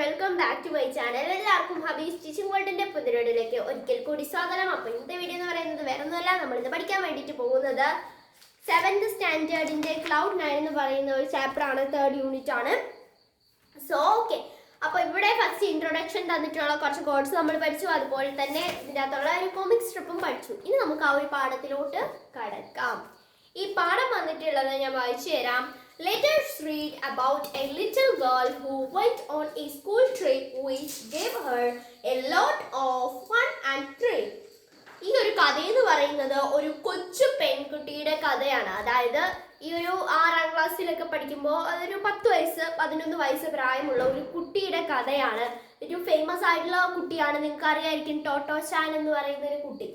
Welcome back to my channel എല്ലാവർക്കും hobby stitching വേൾഡിന്റെ പുതിരോടിലേക്ക് ഒരിക്കൽ കൂടി സ്വാഗതം. അപ്പൊ ഇന്നത്തെ വീഡിയോ എന്ന് പറയുന്നത് വേറെ ഒന്നുമല്ല നമ്മൾ ഇത് പഠിക്കാൻ വേണ്ടിയിട്ട് പോകുന്നത് സെവൻത് സ്റ്റാൻഡേർഡിന്റെ ക്ലൗഡ് നയൻ എന്ന് പറയുന്ന ഒരു ചാപ്റ്റർ ആണ് തേർഡ് യൂണിറ്റ് ആണ്. സോ ഓക്കെ അപ്പൊ ഇവിടെ ഫസ്റ്റ് ഇൻട്രൊഡക്ഷൻ തന്നിട്ടുള്ള കുറച്ച് കോഡ്സ് നമ്മൾ പഠിച്ചു. അതുപോലെ തന്നെ ഇതിന്റെ അകത്തുള്ള ഒരു കോമിക് സ്ട്രിപ്പും പഠിച്ചു. ഇനി നമുക്ക് ആ ഒരു പാഠത്തിലോട്ട് കടക്കാം. ഈ പാഠം വന്നിട്ടുള്ളത് ഞാൻ വായിച്ചു തരാം. Let us read about a little girl who went on a school trip which gave her a lot of fun and thrill. ഈ ഒരു കഥ എന്ന് പറയുന്നത് ഒരു കൊച്ചു പെൺകുട്ടിയുടെ കഥയാണ്. അതായത് ഈ ഒരു ആറാം ക്ലാസ്സിലൊക്കെ പഠിക്കുമ്പോൾ അതൊരു പത്ത് വയസ്സ് പതിനൊന്ന് വയസ്സ് പ്രായമുള്ള ഒരു കുട്ടിയുടെ കഥയാണ്. ഒരു ഫേമസ് ആയിട്ടുള്ള കുട്ടിയാണ്. നിങ്ങൾക്ക് അറിയായിരിക്കും ടോട്ടോ ചാൻ എന്ന് പറയുന്ന ഒരു കുട്ടി.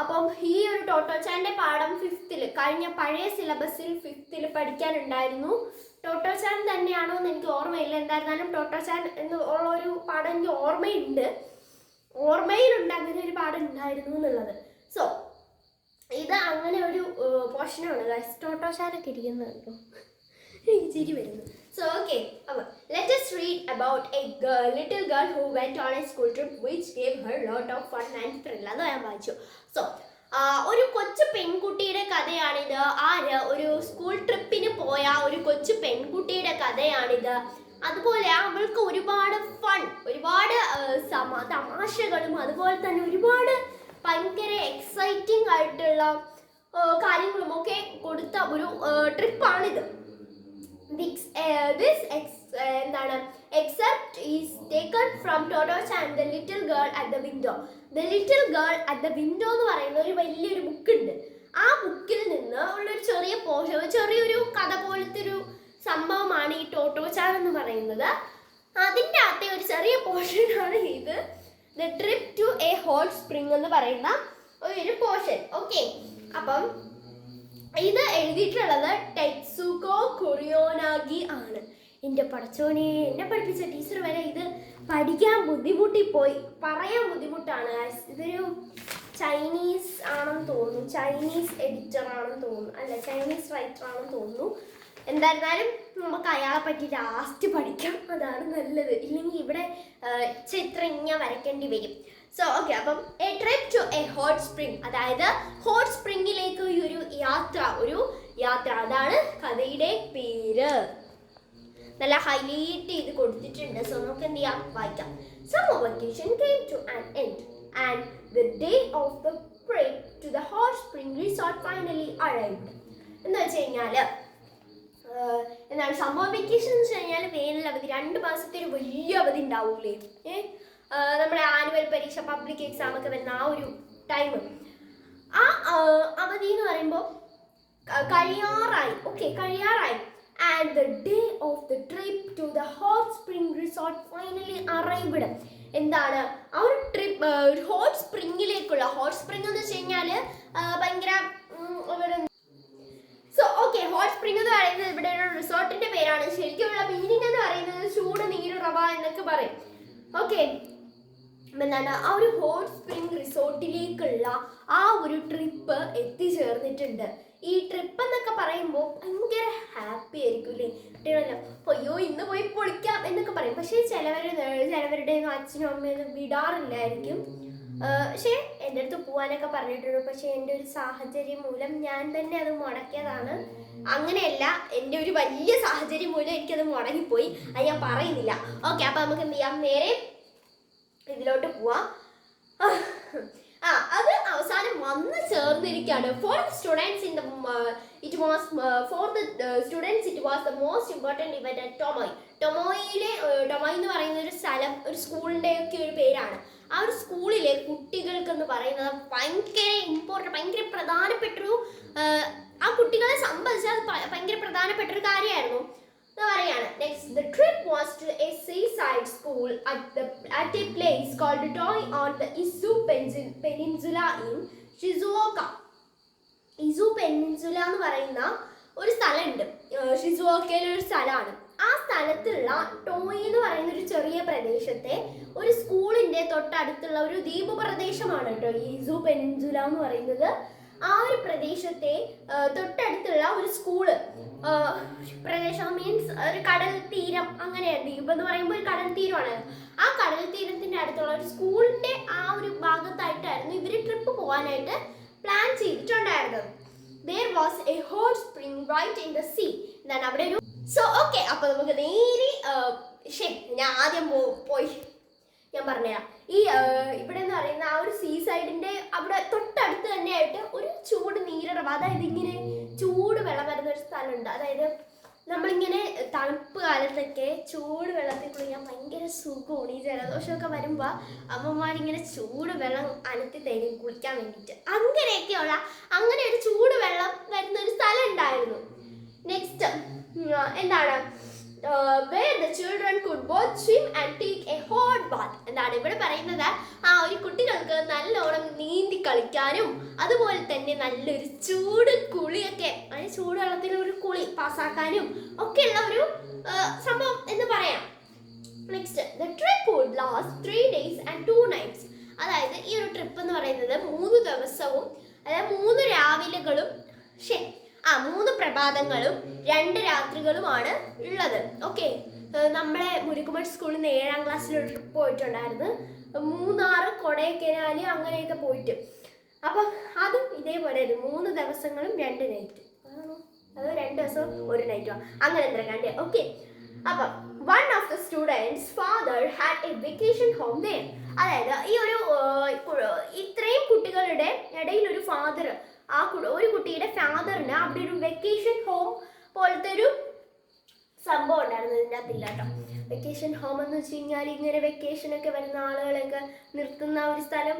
അപ്പം ഈ ഒരു ടോട്ടോ ചാന്റെ പാഠം ഫിഫ്ത്തിൽ കഴിഞ്ഞ പഴയ സിലബസിൽ ഫിഫ്ത്തിൽ പഠിക്കാനുണ്ടായിരുന്നു. ടോട്ടോച്ചാൻ ചാൻ തന്നെയാണോ എന്ന് എനിക്ക് ഓർമ്മയില്ല. എന്തായിരുന്നാലും ടോട്ടോച്ചാൻ ചാൻ എന്ന് ഉള്ള ഒരു പാഠം എനിക്ക് ഓർമ്മയുണ്ട്. ഓർമ്മയിലുണ്ട് അങ്ങനെ ഒരു പാഠം ഉണ്ടായിരുന്നു എന്നുള്ളത്. സോ ഇത് അങ്ങനെ ഒരു പോർഷനാണ് ടോട്ടോച്ചാനൊക്കെ ടോട്ടോ ചാനൊക്കെ ഇരിക്കുന്നത് എനിക്ക് ചിരി വരുന്നു. So okay, let us read about a girl, little girl who went on a school trip which gave her lot of fun and thrill. അത് ഞാൻ വായിച്ചു. സോ ഒരു കൊച്ചു പെൺകുട്ടിയുടെ കഥയാണിത്. ആര്? ഒരു സ്കൂൾ ട്രിപ്പിന് പോയ ഒരു കൊച്ചു പെൺകുട്ടിയുടെ കഥയാണിത്. അതുപോലെ അവൾക്ക് ഒരുപാട് ഫൺ ഒരുപാട് തമാശകളും അതുപോലെ തന്നെ ഒരുപാട് ഭയങ്കര എക്സൈറ്റിംഗ് ആയിട്ടുള്ള കാര്യങ്ങളും ഒക്കെ കൊടുത്ത ഒരു ട്രിപ്പാണിത് This ex, uh, എന്താണ്? Excerpt is taken from Totto's and the little girl at the window the little girl at the window എന്ന് പറയുന്ന ഒരു വലിയൊരു ബുക്ക് ഉണ്ട്. ആ ബുക്കിൽ നിന്ന് ഉള്ളൊരു ചെറിയ പോഷൻ ചെറിയൊരു കഥ പോലത്തെ ഒരു സംഭവമാണ് ഈ ടോട്ടോ ചാൻ എന്ന് പറയുന്നത്. അതിന്റെ അകത്തെ ഒരു ചെറിയ പോർഷനാണ് ഇത്. The trip to a hot spring എന്ന് പറയുന്ന ഒരു പോർഷൻ ഓക്കെ അപ്പം ഇത് എഴുതിയിട്ടുള്ളത് ടെക്സുക്കോ കുറിയോനാഗി ആണ്. എന്റെ പടച്ചോനെ എന്നെ പഠിപ്പിച്ച ടീച്ചർ വരെ ഇത് പഠിക്കാൻ ബുദ്ധിമുട്ടി പോയി പറയാൻ ബുദ്ധിമുട്ടാണ്. ഇതൊരു ചൈനീസ് ആണെന്ന് തോന്നുന്നു. ചൈനീസ് എഡിറ്റർ ആണെന്ന് തോന്നുന്നു. അല്ല ചൈനീസ് റൈറ്റർ ആണെന്ന് തോന്നുന്നു. എന്തായിരുന്നാലും നമുക്ക് അയാളെ പറ്റി ലാസ്റ്റ് പഠിക്കാം. അതാണ് നല്ലത്. ഇല്ലെങ്കിൽ ഇവിടെ ചിത്രം ഇങ്ങനെ വരയ്ക്കേണ്ടി വരും. സോ ഓക്കെ അപ്പം a trip to a hot spring അതായത് ഹോട്ട് സ്പ്രിംഗിലേക്ക് ഈ ഒരു യാത്ര ഒരു യാത്ര. അതാണ് കഥയുടെ പേര്. നല്ല ഹൈലൈറ്റ് ചെയ്ത് കൊടുത്തിട്ടുണ്ട്. സോ നമുക്ക് എന്ത് ചെയ്യാം വായിക്കാം. Summer vacation came to an end and the day of the trip to the hot spring resort finally arrived എന്ന് വെച്ച് കഴിഞ്ഞാൽ എന്താണ്? സമ്മർ വെക്കേഷൻ എന്ന് വെച്ച് കഴിഞ്ഞാൽ വേനൽ അവധി. രണ്ട് മാസത്തെ ഒരു വലിയ അവധി ഉണ്ടാവൂലേ? ഏ ആ, നമ്മുടെ ആനുവൽ പരീക്ഷ പബ്ലിക് എക്സാം ഒക്കെ വരുന്ന ആ ഒരു ടൈം ആ അവധി എന്ന് പറയുമ്പോൾ കഴിയാറായി. ഓക്കെ കഴിയാറായി. And the day of the trip to the hot spring resort finally arrived എന്താണ്? ആ ഒരു ട്രിപ്പ് ഹോട്ട് സ്പ്രിംഗിലേക്കുള്ള ഹോട്ട് സ്പ്രിംഗ് എന്ന് വെച്ച് കഴിഞ്ഞാൽ ഭയങ്കര സോ ഓക്കെ ഹോട്ട് സ്പ്രിംഗ് എന്ന് പറയുന്നത് ഇവിടെ ഒരു റിസോർട്ടിന്റെ പേരാണ്. ശരിക്കുമുള്ള മീനിങ് എന്ന് പറയുന്നത് ചൂട് നീരുറവ എന്നൊക്കെ പറയും. ഓക്കെ എന്താണ് ആ ഒരു ഹോട്ട് സ്പ്രിംഗ് റിസോർട്ടിലേക്കുള്ള ആ ഒരു ട്രിപ്പ് എത്തിച്ചേർന്നിട്ടുണ്ട്. ഈ ട്രിപ്പ് എന്നൊക്കെ പറയുമ്പോൾ ഭയങ്കര ഹാപ്പി ആയിരിക്കും അല്ലേ കുട്ടികളെല്ലാം അയ്യോ ഇന്ന് പോയി പൊളിക്കാം എന്നൊക്കെ പറയും. പക്ഷേ ചിലവർ ചിലവരുടെ അച്ഛനും അമ്മയൊന്നും വിടാറില്ലായിരിക്കും. പക്ഷേ എന്റെ അടുത്ത് പോകാനൊക്കെ പറഞ്ഞിട്ടുണ്ട്. പക്ഷേ എന്റെ ഒരു സാഹചര്യം മൂലം ഞാൻ തന്നെ അത് മുടക്കിയതാണ്. അങ്ങനെയല്ല എന്റെ ഒരു വലിയ സാഹചര്യം മൂലം എനിക്കത് മുടങ്ങിപ്പോയി. അത് ഞാൻ പറയുന്നില്ല. ഓക്കെ അപ്പം നമുക്ക് എന്ത് ചെയ്യാം? നേരെ ഇതിലോട്ട് പോവാം. ആ അത് അവസാനം വന്ന് ചേർന്നിരിക്കുകയാണ് for students in the it was for the students it was the most important event at Tomoe ടൊമോയിലെ Tomoe എന്ന് പറയുന്ന ഒരു സ്ഥലം ഒരു സ്കൂളിന്റെ ഒക്കെ ഒരു പേരാണ്. ആ ഒരു സ്കൂളിലെ കുട്ടികൾക്ക് എന്ന് പറയുന്നത് ഭയങ്കര ഇമ്പോർട്ടന്റ് ഭയങ്കര പ്രധാനപ്പെട്ടൊരു ആ, കുട്ടികളെ സംബന്ധിച്ച് അത് ഭയങ്കര പ്രധാനപ്പെട്ട ഒരു പറയാണ്. Next the trip was to a seaside school at the at a place called Toi on the Izu peninsula in Shizuoka Izu peninsula എന്ന് പറയുന്ന ഒരു സ്ഥലമുണ്ട്. ഷിസുവോക്കയിലെ ഒരു സ്ഥലമാണ്. ആ സ്ഥലത്തുള്ള ടോയ് എന്ന് പറയുന്ന ഒരു ചെറിയ പ്രദേശത്തെ ഒരു സ്കൂളിന്റെ തൊട്ടടുത്തുള്ള ഒരു ദ്വീപ് പ്രദേശമാണ് കേട്ടോ ഈ ഇസു പെനിൻസുല എന്ന് പറയുന്നത്. ആ ഒരു പ്രദേശത്തെ തൊട്ടടുത്തുള്ള ഒരു സ്കൂൾ പ്രദേശം മീൻസ് ഒരു കടൽ തീരം അങ്ങനെ ദ്വീപ് എന്ന് പറയുമ്പോൾ ഒരു കടൽ തീരമാണ്. ആ കടൽ തീരത്തിന്റെ അടുത്തുള്ള ഒരു സ്കൂളിന്റെ ആ ഒരു ഭാഗത്തായിട്ടായിരുന്നു ഇവർ ട്രിപ്പ് പോകാനായിട്ട് പ്ലാൻ ചെയ്തിട്ടുണ്ടായിരുന്നത്. There was a hot spring right in the sea എന്താണ് അവിടെ ഒരു സോ ഓക്കെ അപ്പൊ നമുക്ക് നേരെ ശരി ഞാൻ ആദ്യം പോയി. ഞാൻ പറഞ്ഞുതരാം. ഈ ഇവിടെ എന്ന് പറയുന്ന ആ ഒരു സീ സൈഡിന്റെ അവിടെ തൊട്ടടുത്ത് തന്നെയായിട്ട് ഒരു ചൂട് നീരിറവ് അതായത് ഇങ്ങനെ ചൂട് വെള്ളം വരുന്ന ഒരു സ്ഥലമുണ്ട്. അതായത് നമ്മളിങ്ങനെ തണുപ്പ് കാലത്തൊക്കെ ചൂട് വെള്ളത്തിൽ കുളിക്കാൻ ഭയങ്കര സുഖമാണ്. ഈ ജലദോഷമൊക്കെ വരുമ്പോൾ അമ്മമാരിങ്ങനെ ചൂട് വെള്ളം അനത്തി തരും കുളിക്കാൻ വേണ്ടിയിട്ട്. അങ്ങനെയൊക്കെയുള്ള അങ്ങനെ ഒരു ചൂട് വെള്ളം വരുന്ന ഒരു സ്ഥലം ഉണ്ടായിരുന്നു. നെക്സ്റ്റ് എന്താണ്? Where the children could both swim and take a hot bath എന്താണ് ഇവിടെ പറയുന്നത്. ആ ഒരു കുട്ടികൾക്ക് നല്ലോണം നീന്തി കളിക്കാനും അതുപോലെ തന്നെ നല്ലൊരു ചൂട് കുളിയൊക്കെ അതായത് ചൂടുവെള്ളത്തിൽ ഒരു കുളി പാസ്സാക്കാനും ഒക്കെയുള്ള ഒരു സംഭവം എന്ന് പറയാം. നെക്സ്റ്റ് ആൻഡ് നൈറ്റ്സ് അതായത് ഈ ഒരു ട്രിപ്പ് എന്ന് പറയുന്നത് മൂന്ന് ദിവസവും അതായത് മൂന്ന് രാവിലെകളും ശരി മൂന്ന് പ്രഭാതങ്ങളും രണ്ട് രാത്രികളുമാണ് ഉള്ളത്. ഓക്കെ നമ്മളെ മുരുകുമഠ് സ്കൂളിൽ നിന്ന് ഏഴാം ക്ലാസ്സിൽ ട്രിപ്പ് പോയിട്ടുണ്ടായിരുന്നു. മൂന്നാറ് കൊടൈക്കനാൽ അങ്ങനെയൊക്കെ പോയിട്ട്. അപ്പം അതും ഇതേപോലെ. മൂന്ന് ദിവസങ്ങളും രണ്ട് നൈറ്റ് അത് രണ്ട് ദിവസവും ഒരു നൈറ്റോ അങ്ങനെ എന്തെങ്കിലും കണ്ടേ? ഓക്കെ അപ്പം one of the students father had a vacation home there അതായത് ഈ ഒരു ഇത്രയും കുട്ടികളുടെ ഇടയിൽ ഒരു ഫാദർ ആ ഒരു കുട്ടിയുടെ ഫാദറിന് അവിടെ ഒരു വെക്കേഷൻ ഹോം പോലത്തെ ഒരു സംഭവം ഉണ്ടായിരുന്നു ഇതിന്റെ അകത്തില്ല വെക്കേഷൻ ഹോം എന്ന് വെച്ച് കഴിഞ്ഞാൽ ഇങ്ങനെ വെക്കേഷനൊക്കെ വരുന്ന ആളുകളൊക്കെ നിർത്തുന്ന ഒരു സ്ഥലം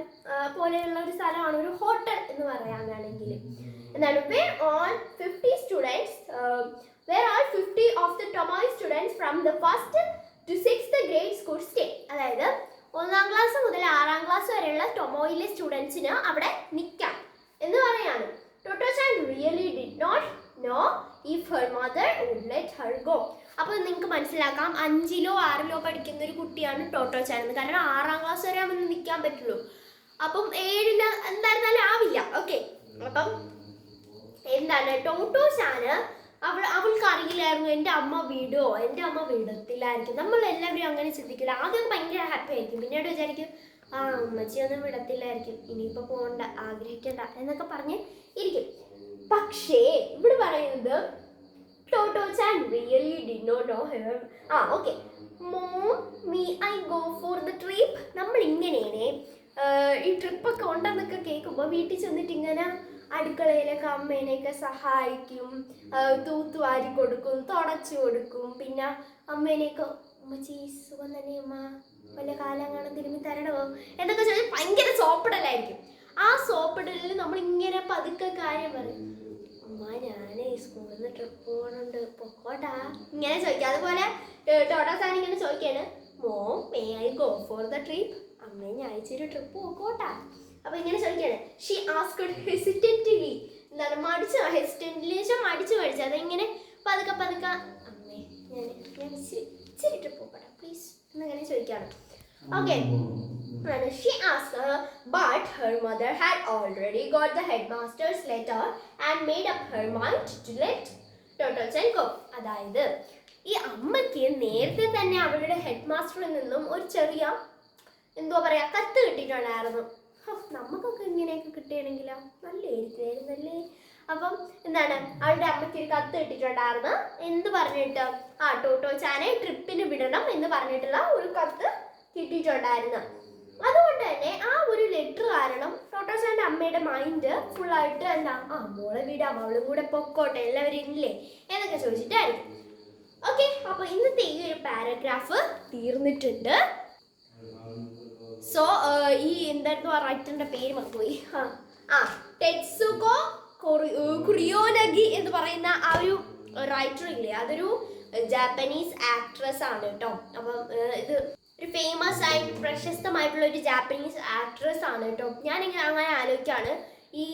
പോലെയുള്ള ഒരു സ്ഥലമാണ് ഒരു ഹോട്ടൽ എന്ന് പറയാനാണെങ്കിൽ. എന്നാണ് were on fifty students were all fifty of the Tomoe students from the first to six grade school stay അതായത് ഒന്നാം ക്ലാസ് മുതൽ ആറാം ക്ലാസ് വരെയുള്ള ടൊമോയിലെ സ്റ്റുഡൻസിന് അവിടെ ഗോ അപ്പോൾ നിങ്ങൾക്ക് മനസ്സിലാക്കാം അഞ്ചിലോ ആറിലോ പഠിക്കുന്ന ഒരു കുട്ടിയാണ് ടോട്ടോ ചാനൽ. കാരണം ആറാം ക്ലാസ് വരെ അവന് നിൽക്കാൻ പറ്റുള്ളൂ. അപ്പം ഏഴിന് എന്തായിരുന്നാലും ആവില്ല. ഓക്കെ അപ്പം എന്താണ്? ടോട്ടോ ചാന് അവൾ അവൾക്ക് അറിയില്ലായിരുന്നു. എന്റെ അമ്മ വിടുമോ എന്റെ അമ്മ വിടത്തില്ലായിരിക്കും. നമ്മൾ എല്ലാവരും അങ്ങനെ ചിന്തിക്കില്ല. ആദ്യം ഭയങ്കര ഹാപ്പി ആയിരിക്കും. പിന്നീട് വിചാരിക്കും ആ അമ്മച്ചി ഒന്നും വിടത്തില്ലായിരിക്കും. ഇനിയിപ്പോൾ പോകണ്ട ആഗ്രഹിക്കണ്ട എന്നൊക്കെ പറഞ്ഞ് ഇരിക്കും. പക്ഷേ ഇവിടെ പറയുന്നത് Totto chan really did not know whether ah okay mom may I go for the trip നമ്മൾ ഇങ്ങനെയാണ് ഈ ട്രിപ്പൊക്കെ ഉണ്ടെന്നൊക്കെ കേൾക്കുമ്പോൾ വീട്ടിൽ ചെന്നിട്ട് ഇങ്ങനെ അടുക്കളയിലൊക്കെ അമ്മേനെയൊക്കെ സഹായിക്കും തൂത്തു വാരി കൊടുക്കും തുടച്ചു കൊടുക്കും. പിന്നെ അമ്മേനെയൊക്കെ ഉമ്മച്ചി സുഖം തന്നെ അമ്മ വല്ല കാലം കാണാൻ തിരുമ്പി തരണമോ എന്നൊക്കെ ചോദിച്ചാൽ ഭയങ്കര സോപ്പിടലായിരിക്കും. ആ സോപ്പിടലിൽ നമ്മൾ ഇങ്ങനെ പതുക്കെ കാര്യം പറയും അമ്മ ഞാനേ സ്കൂളിൽ നിന്ന് ട്രിപ്പ് പോകണുണ്ട് പൊക്കോട്ടാ. ഇങ്ങനെ ചോദിക്കാം. അതുപോലെ ടോട്ടാ സാൻ ഇങ്ങനെ ചോദിക്കാണ്. Mom may I go for the trip അമ്മേ ഞാൻ അയച്ചൊരു ട്രിപ്പ് പോക്കോട്ടാ. അപ്പൊ ഇങ്ങനെ ചോദിക്കാണ്. ഷീ ആസ്ക് ഹെസിറ്റന്റ്ലി എന്താണ്? മടിച്ചു? ഹെസിറ്റന്റ്ലി വെച്ചാൽ മടിച്ചു മടിച്ചു അതെങ്ങനെ? പതുക്കെ പതുക്കെ. അമ്മേ ഞാൻ ഞാൻ ഇച്ചിരി ഇച്ചിരി ട്രിപ്പ് പോക്കോട്ടെ. പ്ലീസ് എന്നങ്ങനെ ചോദിക്കാണ്. Okay And she asked her, but her mother had already got the headmaster's letter and made up her mind to let Totochen ചെങ്കോ അതായത് ഈ അമ്മയ്ക്ക് നേരത്തെ തന്നെ അവളുടെ ഹെഡ് മാസ്റ്ററിൽ നിന്നും ഒരു ചെറിയ എന്തോ പറയാ കത്ത് കിട്ടിയിട്ടുണ്ടായിരുന്നു. നമുക്കൊക്കെ ഇങ്ങനെയൊക്കെ കിട്ടുകയാണെങ്കിലോ നല്ലായിരുന്നല്ലേ അപ്പം എന്താണ് അവളുടെ അമ്മയ്ക്ക് ഒരു കത്ത് കിട്ടിയിട്ടുണ്ടായിരുന്നു. എന്ത് പറഞ്ഞിട്ട്? ആ ടോട്ടോ ചാനെ ട്രിപ്പിന് വിടണം എന്ന് പറഞ്ഞിട്ടുള്ള ഒരു കത്ത് കിട്ടിയിട്ടുണ്ടായിരുന്നു. അതുകൊണ്ട് തന്നെ ആ ഒരു ലെറ്റർ കാരണം ടോട്ടോസാന്റെ അമ്മയുടെ മൈൻഡ് ഫുള്ളായിട്ട് എന്താ ആ മോളെ വീട് അവളും കൂടെ പൊക്കോട്ടെ എല്ലാവരും ഇല്ലേ? എന്നൊക്കെ ചോദിച്ചിട്ടായിരിക്കും. ഓക്കെ അപ്പൊ ഇന്നത്തെ ഈ ഒരു പാരഗ്രാഫ് തീർന്നിട്ടുണ്ട്. സോ ഈ എന്തായിരുന്നു ആ റൈറ്ററിന്റെ പേര് മറന്നുപോയി. ആ, ആ കുറിയോനഗി എന്ന് പറയുന്ന ആ ഒരു റൈറ്റർ ഇല്ലേ? അതൊരു ജാപ്പനീസ് ആക്ട്രസ് ആണ് കേട്ടോ. അപ്പം ഇത് ഒരു ഫേമസ് ആയിട്ട് പ്രശസ്തമായിട്ടുള്ള ഒരു ജാപ്പനീസ് ആക്ട്രസ് ആണ് കേട്ടോ ഞാനിങ്ങനെ അങ്ങനെ ആലോചിക്കാണ്. ഈ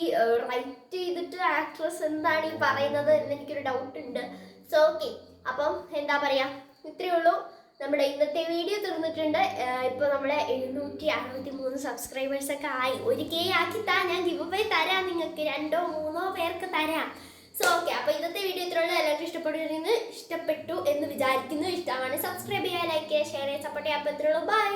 റൈറ്റ് ചെയ്തിട്ട് ആക്ട്രസ് എന്താണ് ഈ പറയുന്നത് എന്ന് എനിക്കൊരു ഡൗട്ട് ഉണ്ട്. സോ ഓക്കെ അപ്പം എന്താ പറയാ? ഇത്രയേ ഉള്ളൂ. നമ്മുടെ ഇന്നത്തെ വീഡിയോ തീർന്നിട്ടുണ്ട്. ഇപ്പൊ നമ്മളെ എഴുന്നൂറ്റി അറുപത്തി മൂന്ന് സബ്സ്ക്രൈബേഴ്സ് ഒക്കെ ആയി. ഒരു കെ ആക്കി താ ഞാൻ ഗിവ് തരാം നിങ്ങൾക്ക്. രണ്ടോ മൂന്നോ പേർക്ക് തരാം. സോ ഓക്കെ അപ്പോൾ ഇന്നത്തെ വീഡിയോ ഇത്രയുള്ള എല്ലാവർക്കും ഇഷ്ടപ്പെടുന്നു ഇഷ്ടപ്പെട്ടു എന്ന് വിചാരിക്കുന്നു. ഇഷ്ടമാണ് സബ്സ്ക്രൈബ് ചെയ്യുക ലൈക്ക് ചെയ്യുക ഷെയർ ചെയ്യുക സപ്പോർട്ട് ചെയ്യുക. അപ്പോൾ ഇത്രയുള്ളൂ ബൈ